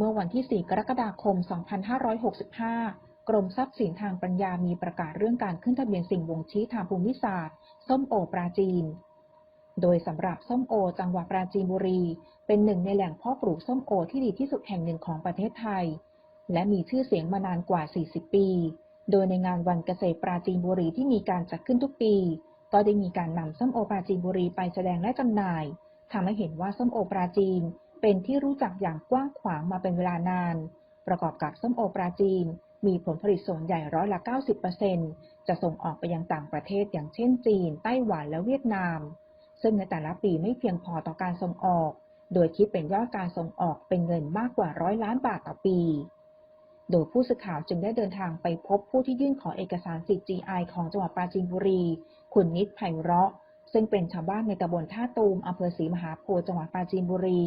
เมื่อวันที่ 4 กรกฎาคม 2565 กรมทรัพย์สินทางปัญญามีประกาศเรื่องการขึ้นทะเบียนสิ่งบ่งชี้ทางภูมิศาสตร์ ส้มโอปราจีน โดยสำหรับส้มโอ จังหวัดปราจีนบุรี เป็นหนึ่งในแหล่งเพาะปลูกส้มโอที่ดีที่สุดแห่งหนึ่งของประเทศไทย และมีชื่อเสียงมานานกว่า 40 ปี โดยในงานวันเกษตรปราจีนบุรีที่มีการจัดขึ้นทุกปี ก็ได้มีการนำส้มโอปราจีนบุรีไปแสดงและจำหน่ายทำให้เห็นว่าส้มโอปราจีน เป็นที่รู้จักอย่างกว้างขวางมาเป็นเวลานาน ประกอบกับส้มโอปราจีน มีผลผลิตส่วนใหญ่ร้อยละ 90%จะส่งออกไปยังต่างประเทศอย่างเช่นจีน ไต้หวันและเวียดนาม ซึ่งในแต่ละปีไม่เพียงพอต่อการส่งออก โดยคิดเป็นยอดการส่งออกเป็นเงินมากกว่าร้อยล้านบาทต่อปี โดยผู้สื่อข่าวจึงได้เดินทางไปพบผู้ที่ยื่นขอเอกสารสิทธิ์ GI ของจังหวัดปราจีนบุรี คุณนิดไพเราะ ซึ่งเป็นชาวบ้านในตำบลท่าตูมอำเภอศรีมหาโพธิ์จังหวัดปราจีนบุรี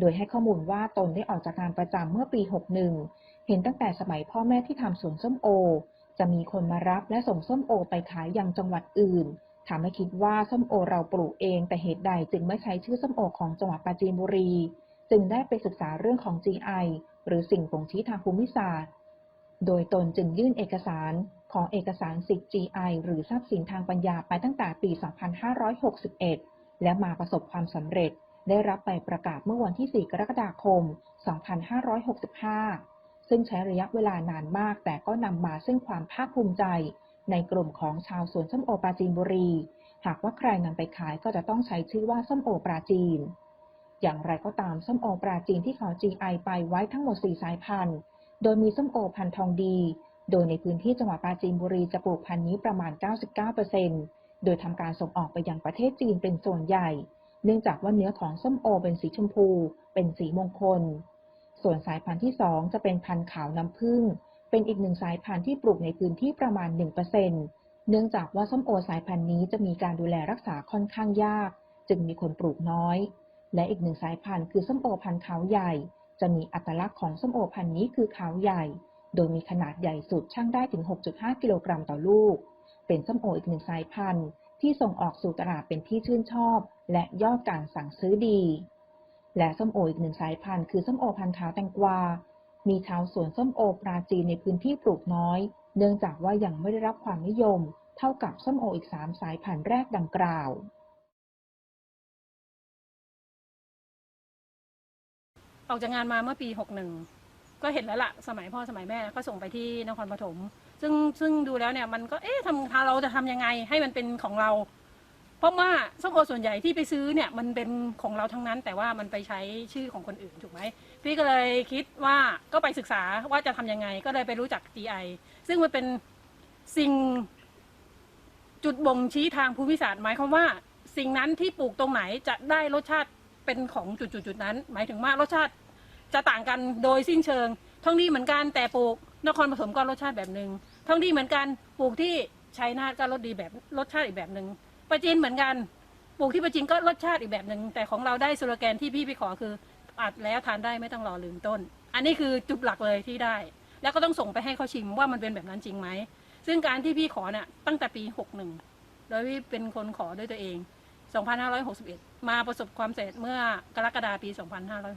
โดยให้ข้อมูลว่าตนได้ออกจากงานประจำเมื่อปี 61 เห็นตั้งแต่สมัยพ่อแม่ที่ทำสวนส้มโอ จะมีคนมารับและส่งส้มโอไปขายยังจังหวัดอื่นทำให้คิดว่าส้มโอเราปลูกเอง แต่เหตุใดจึงไม่ใช้ชื่อส้มโอของจังหวัดปราจีนบุรี จึงได้ไปศึกษาเรื่องของ GI หรือสิ่งบ่งชี้ทางภูมิศาสตร์ โดยตนจึงยื่นเอกสารของเอกสารสิทธิ์ GI หรือทรัพย์สินทางปัญญาไปตั้งแต่ปี 2561 และมาประสบความสำเร็จ ได้รับใบประกาศเมื่อวันที่ 4 กรกฎาคม 2565 ซึ่งใช้ระยะเวลานานมากแต่ก็นำมาซึ่งความภาคภูมิใจ ในกลุ่มของชาวสวนส้มโอปราจีนบุรี หากว่าใครนำไปขายก็จะต้องใช้ชื่อว่าส้มโอปราจีน อย่างไรก็ตามส้มโอปราจีนที่ขอ GI ไปไว้ทั้งหมด 4 สายพันธุ์ โดยมีส้มโอพันธุ์ทองดี โดยในพื้นที่จังหวัดปราจีนบุรีจะปลูกพันธุ์นี้ประมาณ 99%โดยทำการส่งออกไปยังประเทศจีนเป็นส่วนใหญ่ เนื่องจากว่าเนื้อของส้มโอเป็นสีชมพู เป็นสีมงคล ส่วนสายพันธุ์ที่ 2 จะเป็นพันธุ์ขาวน้ำผึ้ง เป็นอีกหนึ่งสายพันธุ์ที่ปลูกในพื้นที่ประมาณ 1%เนื่องจากว่าส้มโอสายพันธุ์นี้จะมีการดูแลรักษาค่อนข้างยาก จึงมีคนปลูกน้อย และอีกหนึ่งสายพันธุ์คือส้มโอพันธุ์ขาวใหญ่ จะมีอัตลักษณ์ของส้มโอพันธุ์นี้คือขาวใหญ่ โดยมีขนาดใหญ่สุดช่างได้ถึง 6.5 กิโลกรัมต่อลูก เป็นส้มโออีกหนึ่งสายพันธุ์ ที่ส่งออกสู่ตลาดเป็นที่ชื่นชอบ และยอดการสั่งซื้อดี และส้มโออีกหนึ่งสายพันธุ์คือส้มโอพันธุ์ขาวแตงกวา มีชาวสวนส้มโอปราจีนในพื้นที่ปลูกน้อย เนื่องจากว่ายังไม่ได้รับความนิยม เท่ากับส้มโออีก3สายพันธุ์แรกดังกล่าวออกจากงานมาเมื่อปี 61 ก็เห็นแล้วละสมัยพ่อสมัยแม่ก็ส่งไปที่นครปฐมซึ่งซึ่งดูแล้วเนี่ยมันก็เอ๊ะทำทางเราจะทำยังไงให้มันเป็นของเรา เพราะว่าส้มโอส่วนใหญ่ที่ไปซื้อเนี่ยมันเป็นของเราทั้งนั้น แต่ว่ามันไปใช้ชื่อของคนอื่นถูกไหมพี่ก็เลยคิดว่าก็ไปศึกษาว่าจะทำยังไง ก็เลยไปรู้จัก GI ซึ่งมันเป็นสิ่งจุดบ่งชี้ทางภูมิศาสตร์หมายความว่าสิ่งนั้นที่ปลูกตรงไหนจะได้รสชาติเป็นของจุดๆๆนั้น หมายถึงว่ารสชาติ จะต่างกันโดยสิ้นเชิงท้องดีเหมือนกันแต่ปลูกนครปฐมก็รสชาติแบบหนึ่งท้องดีเหมือนกันปลูกที่ชัยนาทก็รสดีแบบรสชาติอีกแบบหนึ่งประจีนเหมือนกันปลูกที่ประจีนก็รสชาติอีกแบบหนึ่งแต่ของเราได้สโลแกนที่พี่ไปขอคืออัดแล้วทานได้ไม่ต้องรอลืมต้น อันนี้คือจุดหลักเลยที่ได้ แล้วก็ต้องส่งไปให้เขาชิมว่ามันเป็นแบบนั้นจริงไหมซึ่งการที่พี่ขอเนี่ยตั้งแต่ปี 61โดยพี่เป็นคนขอด้วยตัวเอง 2561 มาประสบความสำเร็จเมื่อกรกฎาปี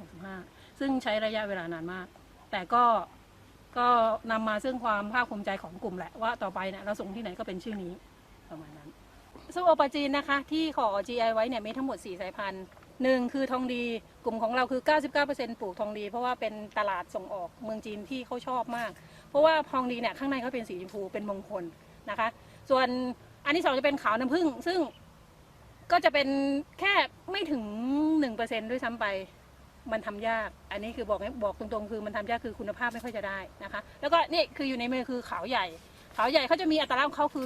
2565 ซึ่งใช้ระยะเวลานานมาก แต่ก็ก็นำมาซึ่งความภาคภูมิใจของกลุ่มแหละว่าต่อไปเนี่ยเราส่งที่ไหนก็เป็นชื่อนี้ประมาณนั้นส้มโอปาจีนนะคะ ที่ขอ GI ไว้เนี่ยมีทั้งหมด 4 สายพันธุ์หนึ่งคือทองดีกลุ่มของเราคือ 99%ปลูกทองดี เพราะว่าเป็นตลาดส่งออกเมืองจีนที่เขาชอบมาก เพราะว่าทองดีเนี่ยข้างในเขาเป็นสีชมพูเป็นมงคลนะคะ ส่วนอันที่สองจะเป็นขาวน้ำผึ้งซึ่ง ก็จะเป็นแค่ไม่ถึงหนึ่งเปอร์เซ็นด้วยซ้ำไป มันทำยาก อันนี้คือบอกบอกตรงๆ คือมันทำยากคือคุณภาพไม่ค่อยจะได้นะคะ แล้วก็นี่คืออยู่ในมือคือขาวใหญ่ ขาวใหญ่เขาจะมีอัตราของเขาคือ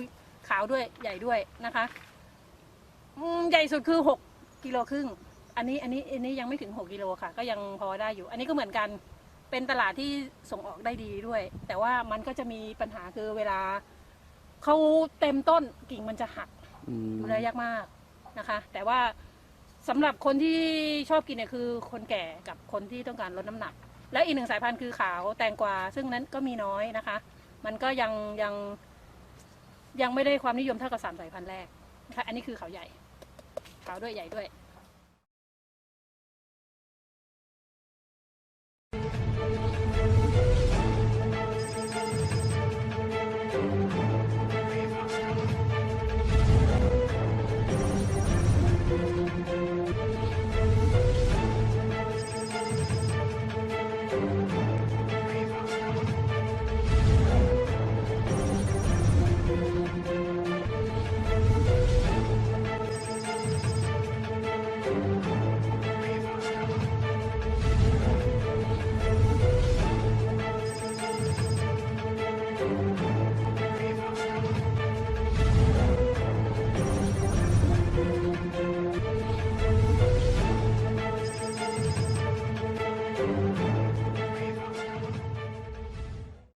ขาวด้วยใหญ่ด้วยนะคะอืมใหญ่สุดคือหกกิโลครึ่ง อันนี้อันนี้อันนี้ยังไม่ถึงหกกิโลค่ะ ก็ยังพอได้อยู่ อันนี้ก็เหมือนกันเป็นตลาดที่ส่งออกได้ดีด้วย แต่ว่ามันก็จะมีปัญหาคือเวลาเขาเต็มต้นกิ่งมันจะหักอืมดูแลยากมาก นะคะ แต่ว่าสำหรับคนที่ชอบกินเนี่ยคือคนแก่กับคนที่ต้องการลดน้ำหนัก และอีกหนึ่งสายพันธุ์คือขาวแตงกวาซึ่งนั้นก็มีน้อยนะคะ มันก็ยังยังยังไม่ได้ความนิยมเท่ากับสามสายพันธุ์แรกนะคะอันนี้คือขาวใหญ่ขาวด้วยใหญ่ด้วย